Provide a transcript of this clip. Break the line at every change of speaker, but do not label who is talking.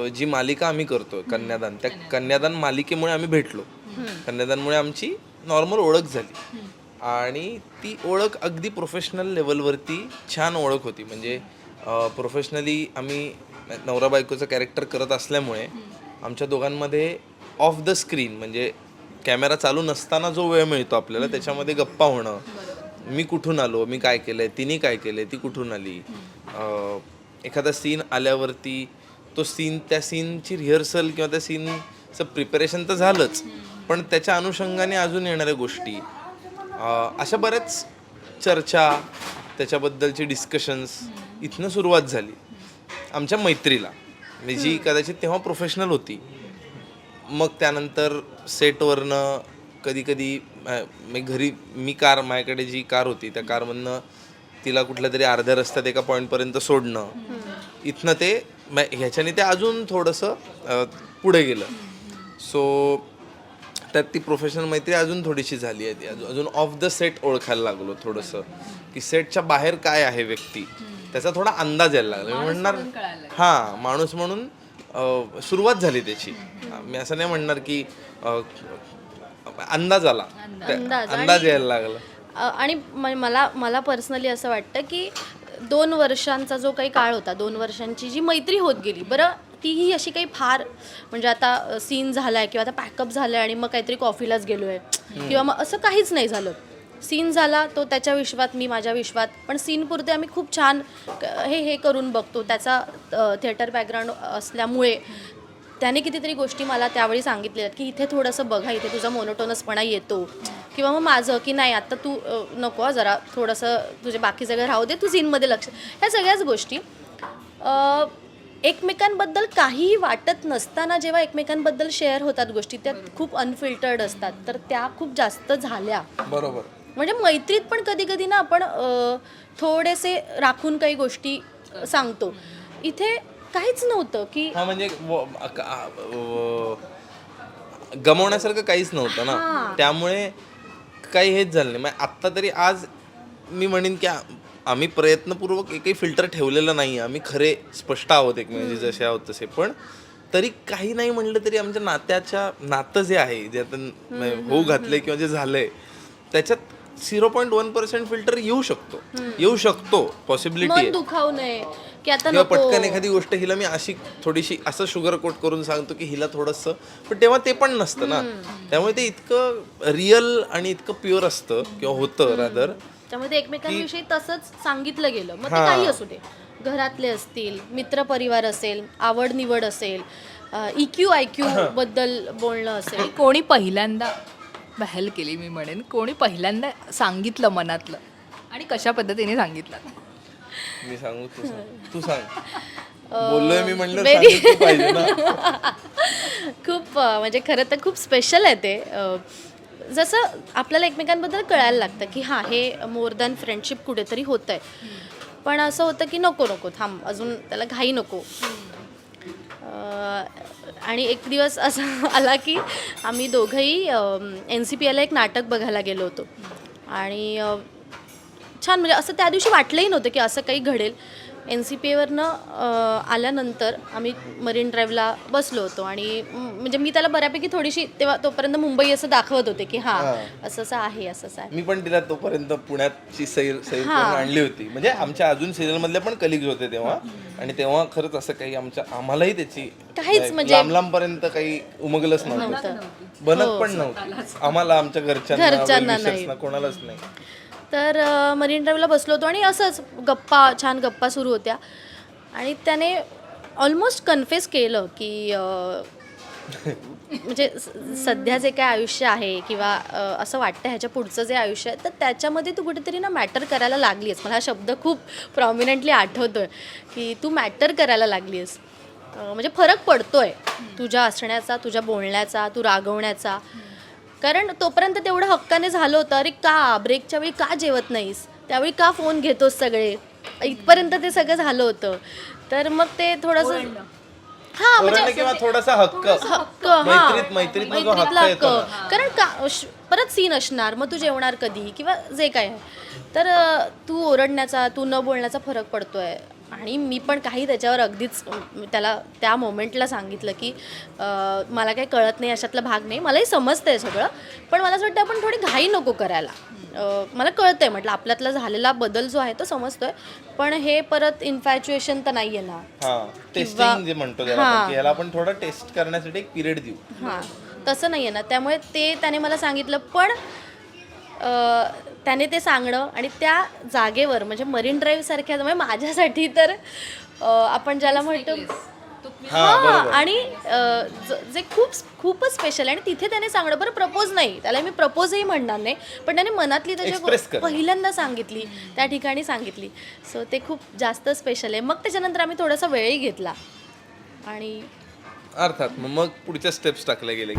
जी मालिका आम्ही करतोय कन्यादान. त्या कन्यादान. मालिकेमुळे आम्ही भेटलो. कन्यादानमुळे आमची नॉर्मल ओळख झाली. आणि ती ओळख अगदी प्रोफेशनल लेवलवरती छान ओळख होती. म्हणजे प्रोफेशनली आम्ही नवरा बायकोचं कॅरेक्टर करत असल्यामुळे आमच्या दोघांमध्ये ऑफ द स्क्रीन म्हणजे कॅमेरा चालू नसताना जो वेळ मिळतो आपल्याला त्याच्यामध्ये गप्पा होणं. मी कुठून आलो मी काय केलंय तिने काय केलंय ती कुठून आली? एखादा सीन आल्यावरती तो सीन त्या सीनची रिहर्सल किंवा त्या सीनचं प्रिपरेशन तर झालंच. पण त्याच्या अनुषंगाने अजून येणाऱ्या गोष्टी. अशा बऱ्याच चर्चा त्याच्याबद्दलची डिस्कशन्स इथनं सुरुवात झाली. आमच्या मैत्रीला. म्हणजे जी कदाचित तेव्हा प्रोफेशनल होती. मग त्यानंतर सेटवरनं कधी कधी घरी मी कार माझ्याकडे जी कार होती त्या कारमधनं तिला कुठल्या तरी अर्ध्या रस्त्यात एका पॉईंटपर्यंत सोडणं. इथनं ते म- ह्याच्याने ते अजून थोडंसं पुढे गेलं. सो त्यात ती प्रोफेशनल मैत्री अजून थोडीशी झाली आहे ती. अजून अजून ऑफ द सेट ओळखायला लागलो थोडंसं. की सेटच्या बाहेर काय आहे व्यक्ती? त्याचा थोडा अंदाज यायला लागला. मी म्हणणार हां माणूस म्हणून सुरुवात झाली त्याची. मी असं नाही म्हणणार की अंदाज आला. अंदाज. यायला लागला.
आणि मला मला पर्सनली असं वाटतं की दोन वर्षांचा जो काही काळ होता दोन वर्षांची जी मैत्री होत गेली बरं तीही अशी काही फार म्हणजे आता सीन झालाय किंवा आता पॅकअप झालं आहे आणि मग काहीतरी कॉफीलाच गेलो आहे किंवा मग असं काहीच नाही झालं. सीन झाला तो त्याच्या विश्वात मी माझ्या विश्वात पण सीन पुरते आम्ही खूप छान हे हे करून बघतो. त्याचा थिएटर बॅकग्राऊंड असल्यामुळे त्याने कितीतरी गोष्टी मला त्यावेळी सांगितलेल्या की इथे थोडंसं बघा इथे तुझा मोनोटोनसपणा येतो. किंवा मग माझं की नाही आत्ता तू नको जरा थोडंसं तुझे बाकी सगळं राहू दे तू सीनमध्ये लक्ष ह्या सगळ्याच गोष्टी. एकमेकांबद्दल काहीही वाटत नसताना जेव्हा एकमेकांबद्दल शेअर होतात गोष्टी त्या खूप अनफिल्टर्ड असतात. तर त्या खूप जास्त झाल्या.
बरोबर.
म्हणजे मैत्रीत पण कधी कधी ना आपण थोडेसे राखून काही गोष्टी सांगतो. इथे काहीच नव्हतं की
म्हणजे गमावण्यासारखं काहीच नव्हतं ना. त्यामुळे काही हेच झालं नाही. मग आत्ता तरी आज मी म्हणेन की आम्ही प्रयत्नपूर्वक एकही फिल्टर ठेवलेलं नाही आम्ही खरे स्पष्ट आहोत एकमेकांचे जसे आहोत तसे. पण तरी काही नाही म्हणलं तरी आमच्या नात्याच्या नातं जे आहे जे आता होऊ घातलंय किंवा जे झालंय त्याच्यात zero point one percent filter येऊ शकतो. येऊ शकतो पॉसिबिलिटी
दुखावू नये. की आता
किंवा
नको.
पटकन एखादी गोष्ट हिला मी अशी थोडीशी असं शुगर कोट करून सांगतो की हिला थोडंसं. पण तेव्हा ते पण नसतं ना. त्यामुळे ते इतकं रिअल आणि इतकं प्युअर असतं किंवा होतं रादर
त्यामुळे ते एकमेकांविषयी तसंच सांगितलं गेलं. मग ते काही असू दे. घरातले असतील मित्रपरिवार असेल आवड निवड असेल इक्यू आय क्यू बद्दल बोलणं असेल.
कोणी पहिल्यांदा बहल केली मी म्हणेन कोणी पहिल्यांदा सांगितलं मनातलं आणि कशा पद्धतीने सांगितलं?
मी सांगू तू सांग. तू सांग. बोललोय मी म्हणलं
very-
सांगितलं पाहिजे ना.
खूप अ, म्हणजे खरं तर खूप स्पेशल आहे ते. अ, जसं आपल्याला एकमेकांबद्दल कळायला लागतं की हां हे मोर दॅन फ्रेंडशिप कुठेतरी होतं आहे पण असं होतं की नको नको थांब अजून त्याला घाई नको. अ, आणि एक दिवस असा आला की आम्ही दोघंही एन सी पी एला एक नाटक बघायला गेलो होतो. आणि अ, छान म्हणजे असं त्या दिवशी वाटलंही नव्हतं की असं काही घडेल. एन सी पी एवरनं आल्यानंतर आम्ही मरीन ड्राईव्हला बसलो होतो आणि म- म्हणजे मी त्याला बऱ्यापैकी थोडीशी तेव्हा तोपर्यंत मुंबई असं दाखवत होते की हां असं असं आहे असं असं आहे.
मी पण तिला तोपर्यंत पुण्याची सैर सैर करून आणली होती. म्हणजे आमच्या अजून सिरियल मधले पण कलिग्ज होते तेव्हा. आणि तेव्हा खरंच असं काही आमच्या आम्हालाही त्याची
काहीच म्हणजे-
लांब लांब पर्यंत काही उमगलंच नव्हतं. बनत पण नव्हतं. आम्हाला आमच्या घरच्यांना
घरच्यांना
कोणालाच नाही.
तर मरीन ड्राईव्हला बसलो होतो आणि असंच गप्पा छान गप्पा सुरू होत्या. आणि त्याने ऑलमोस्ट कन्फेस केलं की म्हणजे स- सध्या जे काय आयुष्य आहे किंवा असं वाटतं ह्याच्या पुढचं जे आयुष्य आहे तर त्याच्यामध्ये तू कुठेतरी ना मॅटर करायला लागली आहेस मला हा शब्द खूप प्रॉमिनंटली आहे की तू मॅटर करायला लागली आहेस म्हणजे फरक पडतो आहे तुझ्या असण्याचा तुझ्या बोलण्याचा तू रागवण्याचा. कारण तोपर्यंत तेवढं हक्काने झालं होतं अरे का ब्रेकच्या वेळी का जेवत नाहीस? त्यावेळी का फोन घेतोस सगळे? इथपर्यंत ते सगळं झालं होतं. तर मग ते थोडंसं हा म्हणजे
किंवा थोडासा हक्क.
हक्क हा.
मैत्रीत मैत्रीत जो हक्क
मैत्रीतला हक्क
येतो. ना.
कारण का श- परत सीन असणार मग तू जेवणार कधी? किंवा जे काय. आहे तर अ, तू ओरडण्याचा तू न बोलण्याचा फरक पडतोय. आणि मी पण काही त्याच्यावर अगदीच त्याला त्या मोमेंटला सांगितलं की मला काही कळत नाही अशातला भाग नाही मलाही समजतं आहे सगळं पण मला असं वाटतं आपण थोडी घाई नको करायला. मला कळतं आहे म्हटलं आपल्यातला झालेला बदल जो आहे तो समजतोय पण हे परत इन्फॅच्युएशन तर नाही आहे ना.
हा टेस्टिंग जे म्हणतो याला आपण थोडा टेस्ट करण्यासाठी एक पिरियड देऊ.
हां तसं नाही आहे ना त्यामुळे ते त्याने मला सांगितलं पण त्याने ते सांगणं आणि त्या जागेवर म्हणजे मरीन ड्राईव्ह सारख्या म्हणजे माझ्यासाठी तर आपण ज्याला म्हणतो
हा
हां आणि ज- जे खूप खूपच स्पेशल आहे. आणि तिथे त्याने सांगणं बरं प्रपोज नाही. त्याला मी प्रपोजही म्हणणार नाही. पण त्याने मनातली त्याच्या. पहिल्यांदा सांगितली. त्या ठिकाणी सांगितली. सो ते खूप जास्त स्पेशल आहे. मग त्याच्यानंतर आम्ही थोडासा वेळही घेतला. आणि
अर्थात मग मग पुढच्या स्टेप्स टाकल्या गेले